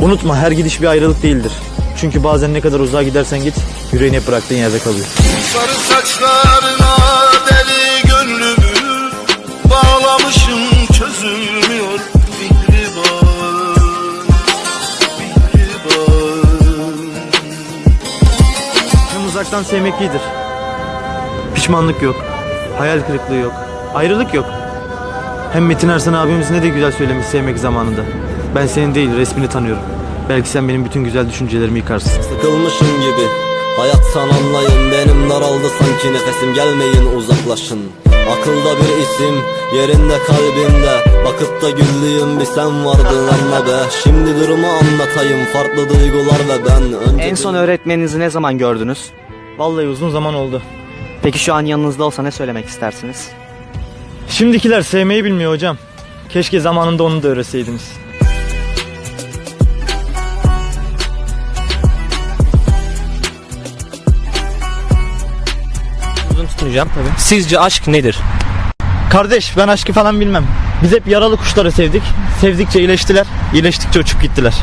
Unutma her gidiş bir ayrılık değildir. Çünkü bazen ne kadar uzağa gidersen git yüreğin hep bıraktığın yerde kalıyor. Sarı saçlarına deli gönlümü Bağlamışım çözülmüyor Mihriban Mihriban Hem uzaktan sevmek iyidir. Pişmanlık yok. Hayal kırıklığı yok. Ayrılık yok. Hem Metin Ersan abimiz ne de güzel söylemiş sevmek zamanında. Ben senin değil resmini tanıyorum. Belki sen benim bütün güzel düşüncelerimi yıkarsın. Sıkılmışım gibi Hayattan anlayın benim daraldı sanki nefesim gelmeyin uzaklaşın Akılda bir isim yerinde kalbimde Bakıp da güldüğüm bir sen vardın anla be Şimdi durumu anlatayım farklı duygular ve ben Önce En son öğretmeninizi ne zaman gördünüz? Vallahi uzun zaman oldu. Peki şu an yanınızda olsa ne söylemek istersiniz? Şimdikiler sevmeyi bilmiyor hocam. Keşke zamanında onu da öğretseydiniz. tutmayacağım. Tabii. Sizce aşk nedir? Kardeş ben aşkı falan bilmem. Biz hep yaralı kuşları sevdik. Sevdikçe iyileştiler. İyileştikçe uçup gittiler.